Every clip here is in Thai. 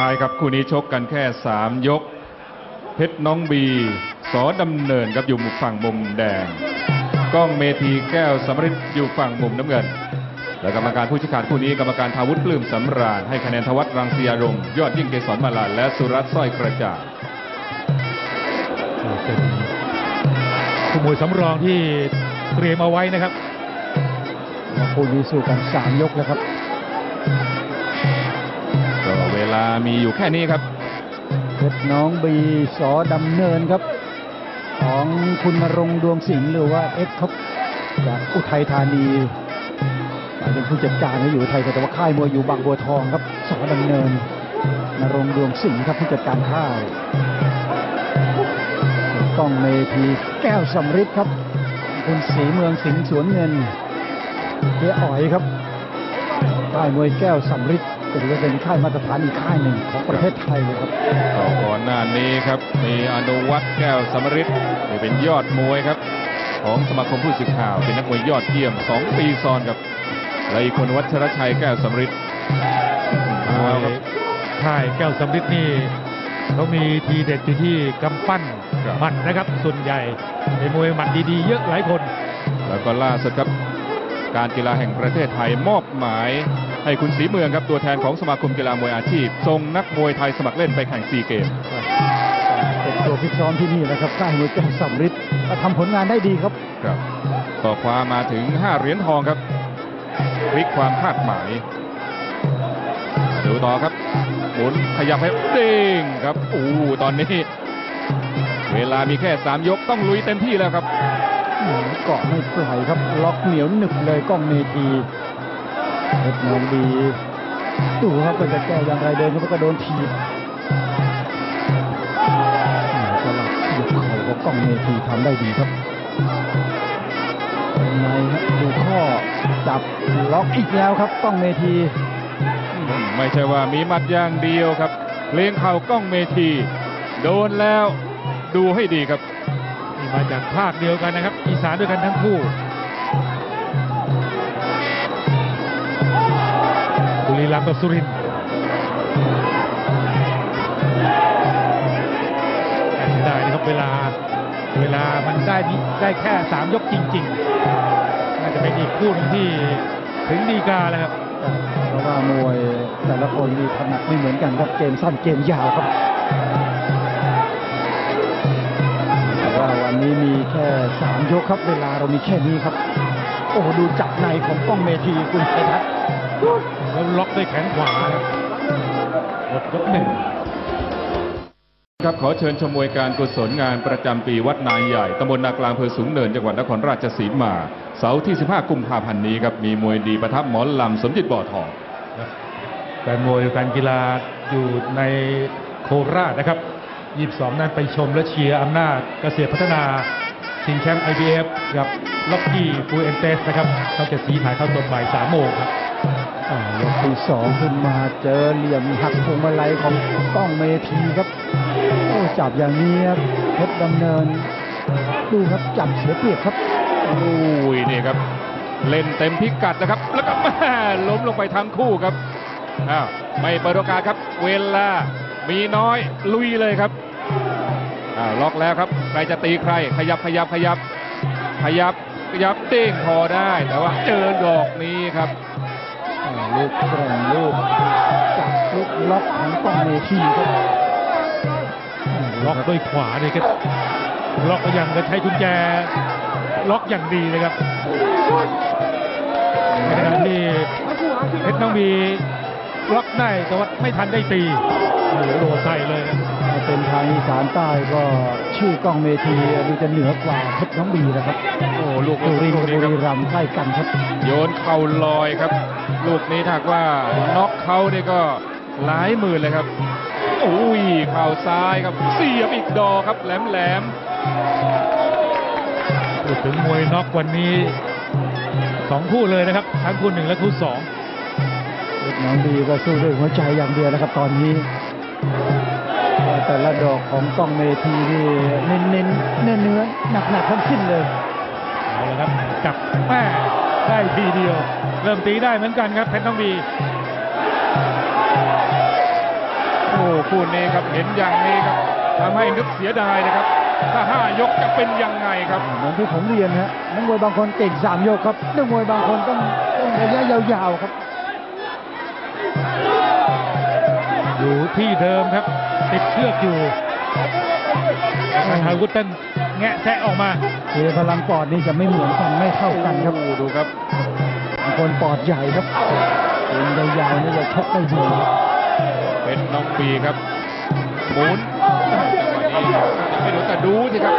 ท้ายครับคู่นี้ชกกันแค่ 3 ยก เพชรน้องบี สอดำเนินครับอยู่มุมฝั่งมุมแดงก้องเมธีแก้วสำริดอยู่ฝั่งมุมน้ำเงิน และกรรมการผู้ชี้ขาดคู่นี้กรรมการทาวุฒิปลื้มสำราญให้คะแนนทวัตรังสียารมณ์ยอดยิ่งเกษรมาลาและสุรัตน์สร้อยกระจ่างเป็นผู้มวยสำรองที่เตรียมเอาไว้นะครับคู่นี้สู้กันสามยกแล้วครับก็เว ลามีอยู่แค่นี้ครับเพชรน้องบีสอดำเนินครับ ของคุณนรงดวงสิงห์หรือว่าเอ็กครับจากอุทัยธานีเป็นผู้จัดการอยู่อุทัยแต่ว่าค่ายมวยอยู่บางบัวทองครับสอดำเนินนรงดวงสิงห์ครับผู้จัดการค่ายกล้องเมทีแก้วสำริดครับ คุณศรีเมืองสิงห์สวนเงินเฮียอ๋อยครับค่ายมวยแก้วสำริด ถือว่าเป็นค่ายมาตรฐานอีกค่ายหนึ่งของประเทศไทยเลยครับก็ก่อนหน้านี้ครับ มีอนุวัฒน์แก้วสมฤทธิ์ที่เป็นยอดมวยครับ ของสมาคมผู้สื่อข่าว เป็นนักมวยยอดเยี่ยม 2 ปีซ้อนครับและอีกคนวัชรชัยแก้วสมฤทธิ์มวยค่ายแก้วสำริดนี่เขามีทีเด็ดอยู่ที่กำปั้นหมัดนะครับ ส่วนใหญ่เป็นมวยหมัดดีๆ เยอะหลายคน แล้วก็ล่าสุดครับการกีฬาแห่งประเทศไทยมอบหมาย ให้คุณศรีเมืองครับตัวแทนของสมาคมกีฬามวยอาชีพส่งนักมวยไทยสมัครเล่นไปแข่งซีเกมเป็นตัวพิตซ้อมที่นี่นะครับค่ายมวยแก้วสำริดก็ทำผลงานได้ดีครับครับก็คว้ามาถึง 5 เหรียญทองครับพลิกความคาดหมายดูต่อครับหมุนขยับให้เด้งครับอู้ตอนนี้เวลามีแค่ 3 ยกต้องลุยเต็มที่แล้วครับอืมเกาะไม่ปล่อยครับ ล็อกเหนียวหนึบเลยกล้องเมที เพชรน้องดีดูครับก็จะแก้อย่างไรเดินก็โดนถีบสลับยกเข่าของกล้องเมทีทำได้ดีครับยังไงครับดูข้อจับล็อกอีกแล้วครับกล้องเมที ไม่ใช่ว่ามีมัดอย่างเดียวครับเลี้ยงเข่ากล้องเมที โดนแล้วดูให้ดีครับนี่มาจากภาคเดียวกันนะครับ อีสานด้วยกันทั้งคู่ บุรีรัมย์กับสุรินทร์แต่ได้นะครับเวลาเวลามันได้นิได้แค่สามยกจริง ๆ น่าจะเป็นอีกคู่หนึงที่ถึงดีกาแล้วครับเพราะว่ามวยแต่ละคนมีถนัดไม่เหมือนกันครับเกมสั้นเกมยาวครับแต่ว่าวันนี้มีแค่สามยกครับ เวลาเรามีแค่นี้ครับ โอ้โหดูจับในของกล้องเมทีคุณชัยทัศน์ แล้วล็อกด้วยแขนขวาครับหมดยกหนึ่งครับขอเชิญชมมวยการกุศลงานประจำปีวัดนายใหญ่ตำบลนากลางอำเภอสูงเนินจังหวัดนครราชสีมา เสาร์ที่ 15 กุมภาพันธ์นี้ครับ มีมวยดีประทับหมอนลำสมจิตบ่อทองแฟนมวยการกีฬาอยู่ในโคราชนะครับ 22 นั้นไปชมและเชียร์อำนาจเกษตรพัฒนาชิงแชมป์ IBF กับล็อกกี้ฟูเอนเตสนะครับเขาจะสีถ่ายเข้าสดบ่าย3โมงครับอ่า ยกที่สองขึ้นมาเจอเหลี่ยมหักพวงมาลัยของก้องเมทีครับโอ้จับอย่างนี้ครับเพชรดำเนิน ดูครับจับเสียเปรียบครับอุ้ยนี่ครับ เล่นเต็มพิกัดนะครับ แล้วก็แม่ล้มลงไปทั้งคู่ครับอ้าวไม่เปิดโอกาสครับ เวลามีน้อยลุยเลยครับอ้าวล็อกแล้วครับใครจะตีใคร ขยับขยับขยับ ขยับขยับเด้งพอได้แต่ว่าเจอดอกนี้ครับ ลูกแกร่งลูกจับลูกล็อกของกล้องเมทีครับล็อกด้วยขวาเนี่ยก็ล็อกก็ยังจะใช้กุญแจ ล็อกอย่างดีเลยครับในขณะที่เพชรน้องมีล็อกได้แต่ว่าไม่ทันได้ตีโอ้โหโดนใส่เลยครับ เป็นทางอีสานใต้ก็ชื่อกล้องเมทีดูจะเหนือกว่าเพชรน้องบีนะครับ โอ้ลูกสุรินทร์กับนี้บุครับรีรัมย์ใกล้กันครับ โยนเข่าลอยครับ ลูกนี้ถ้าหากว่าน็อกเขาเนี่ยก็หลายหมื่นเลยครับอุ้ยเข่าซ้ายครับเสียบอีกดอกครับแหลมแหลมพูดถึงมวยน็อกวันนี้สองคู่เลยนะครับ ทั้งคู่หนึ่งและคู่สองเพชรน้องบีก็สู้ด้วยหัวใจอย่างเดียวนะครับตอนนี้ แต่ละดอกของกล้องเมทีนี่เน้นเน้นเนื้อเนื้อหนักหนักๆทั้งสิ้นเลยเอาละครับจับแม่ได้ทีเดียว เริ่มตีได้เหมือนกันครับเพชรน้องบีโอ้คู่นี้ครับเห็นอย่างนี้ครับทำให้นึกเสียดายนะครับ ถ้าห้ายกจะเป็นยังไงครับเหมือนที่ผมเรียนฮะนักมวยบางคนเก่งสามยกครับนักมวยบางคนต้องต้องระยะยาวๆครับ ที่เดิมครับ ติดเชือกอยู่ทางวุฒิต้นแงะแทะออกมาคือพลังปอดนี่จะไม่เหมือนกันไม่เท่ากันครับโอ้ดูครับบางคนปอดใหญ่ครับเป็นยาวๆนี่จะชกได้ดีครับเป็นน้องปีครับหมุนจังหวะนี้ยังไม่โดนแต่ดูสิครับ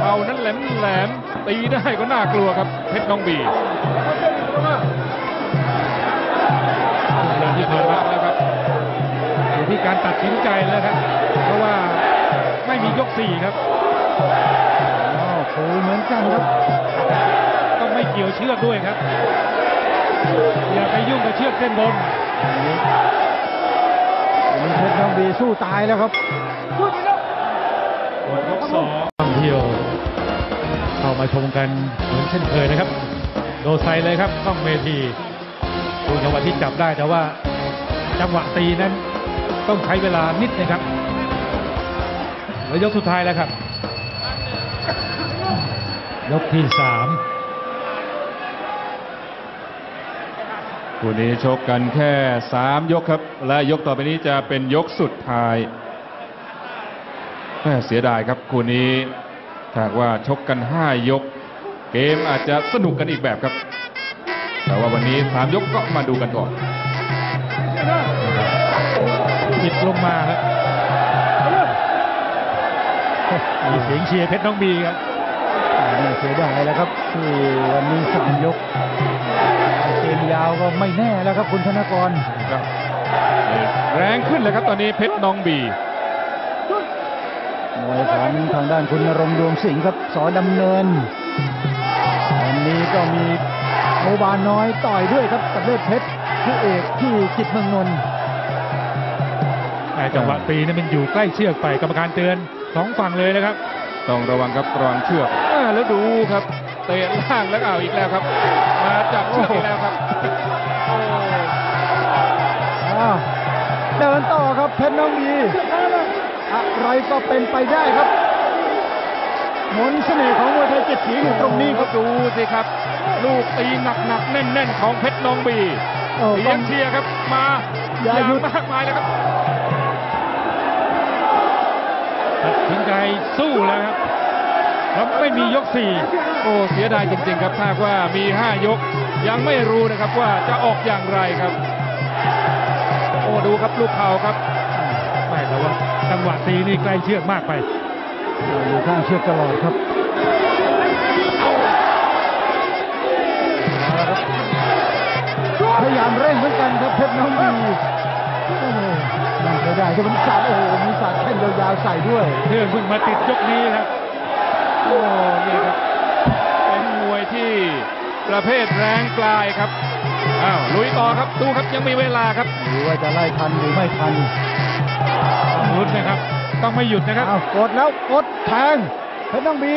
เอานั้นแหลมแหลมๆตีได้ก็น่ากลัวครับเพชรน้องบีเรื่องที่ผ่านมาแล้วครับอยู่ ที่การตัดสินใจแล้วครับ เพราะว่าไม่มียกสี่ครับอ๋อโผเหมือนกันครับ ต้องไม่เกี่ยวเชือกด้วยครับ อย่าไปยุ่งกับเชือกเส้นบนมีเพชรน้องบีสู้ตายแล้วครับหมดยกสองท่องเที่ยว เข้ามาชมกันเหมือนเช่นเคยนะครับ โดไซเลยครับต้องเวทีดูจังหวะที่จับได้แต่ว่า จังหวะตีนั้น ต้องใช้เวลานิดนะครับแล้วยกสุดท้ายแล้วครับ ยกที่สามคู่นี้ชกกันแค่ 3 ยกครับ และยกต่อไปนี้จะเป็นยกสุดท้ายเสียดายครับคู่นี้ถ้าหากว่าชกกัน 5 ยก เกมอาจจะสนุกกันอีกแบบครับ แต่ว่าวันนี้ 3 ยกก็มาดูกันก่อน ปิดลงมาครับมีเสียงเชียร์เพชรน้องบีครับน่าเสียดายแล้วครับที่วันนี้สามยกเกมยาวก็ไม่แน่แล้วครับคุณธนกรครับแรงขึ้นเลยครับตอนนี้เพชรน้องบีมวยของทางด้านคุณนรงค์ดวงสิงห์ครับสอดำเนินวันนี้ก็มีโอบานน้อยต่อยด้วยครับกับเลือดเพชรผู้เอกที่จิตรเมืองนนท์ แต่จังหวะตีนี่มันอยู่ใกล้เชือกไปกรรมการเตือนสองฝั่งเลยนะครับ ต้องระวังครับระวังเชือกอ่าแล้วดูครับเตะล่างแล้วเอาอีกแล้วครับ มาจับเชือกอีกแล้วครับโอ้อ้าวเดินต่อครับเพชรน้องบีอะไรก็เป็นไปได้ครับมนต์เสน่ห์ของมวยไทยเจ็ดสีอยู่ตรงนี้ครับดูสิครับ ลูกตีหนักๆแน่นๆของเพชรน้องบีโอ้เสียงเชียร์ครับ มา อย่าหยุดมากมายเลยครับ สู้แล้วครับแล้วไม่มียกสี่โอ้เสียดายจริง ๆ ครับถ้าหากว่ามี 5 ยกยังไม่รู้นะครับว่าจะออกอย่างไรครับ โอ้ดูครับลูกเข่าครับไม่แต่ว่าจังหวะตีนี่ใกล้เชือกมากไปอยู่ข้างเชือกตลอดครับเอาละครับพยายามเร่งเหมือนกันครับเพชรน้องบี โอ้โหน่าเสียดายที่มันสาดโอ้โหมีสาดแข้งยาวๆใส่ด้วยเพื่อนเพิ่งมาติดยกนี้ครับ โอ้นี่ครับ เป็นมวยที่ประเภทแรงปลายครับอ้าวลุยต่อครับดูครับยังมีเวลาครับหรือว่าจะไล่ทันหรือไม่ทันต้องลุ้นนะครับ ต้องไม่หยุดนะครับเอากดแล้วกดแทงเพชรน้องบี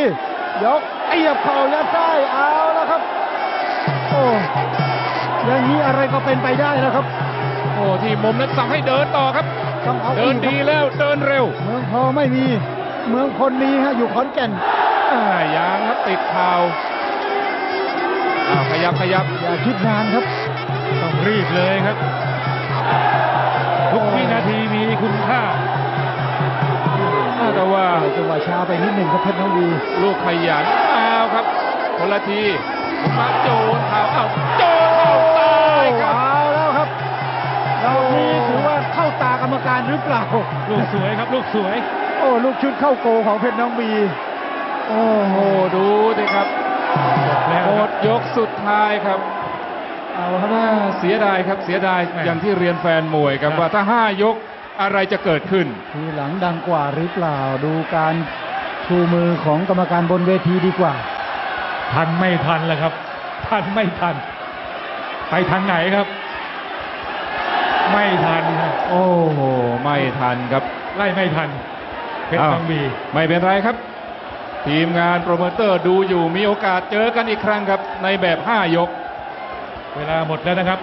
ยกเอียบเข่ายัดไส้เอาแล้วครับ โอ้อย่างนี้อะไรก็เป็นไปได้แล้วครับโอ้ที่มุมนั้นสั่งให้เดินต่อครับ ต้องเอาเดินอีกครับดีแล้วเดินเร็ว เมืองพอไม่มี เมืองคนมีฮะอยู่ขอนแก่นอ่ายางครับติดเข่าอ้าวขยับขยับอย่าคิดนานครับ ต้องรีบเลยครับ ทุกวินาทีมีคุณค่าอ่าแต่ว่าจังหวะช้าไปนิดหนึ่งครับเพชรน้องบีลูกขยันอ้าวครับคนละทีผมมาโจนเข่าอ้าวโจนเข่าตายครับเอาแล้วครับ เรานี้ถือว่าเข้าตากรรมการหรือเปล่า ลูกสวยครับ ลูกสวย โอ้ลูกชุดเข้าโกของเพชรน้องบี โอ้โหโอ้ดูสิครับแล้วหมครับดยกสุดท้ายครับ เอาครับอ่าเสียดายครับเสียดายแม่อย่างที่เรียนแฟนมวยครับครับว่าถ้าห้ายกอะไรจะเกิดขึ้น ทีหลังดังกว่าหรือเปล่าดูการชูมือของกรรมการบนเวทีดีกว่า ทันไม่ทันแล้วครับ ทันไม่ทัน ไปทางไหนครับ ไม่ทันครับโอ้โหไม่ทันครับ ไล่ไม่ทัน เพชรอ้าวบางบี ไม่เป็นไรครับ ทีมงานโปรโมเตอร์ดูอยู่มีโอกาสเจอกันอีกครั้งครับ ในแบบ 5 ยก เวลาหมดแล้วนะครับ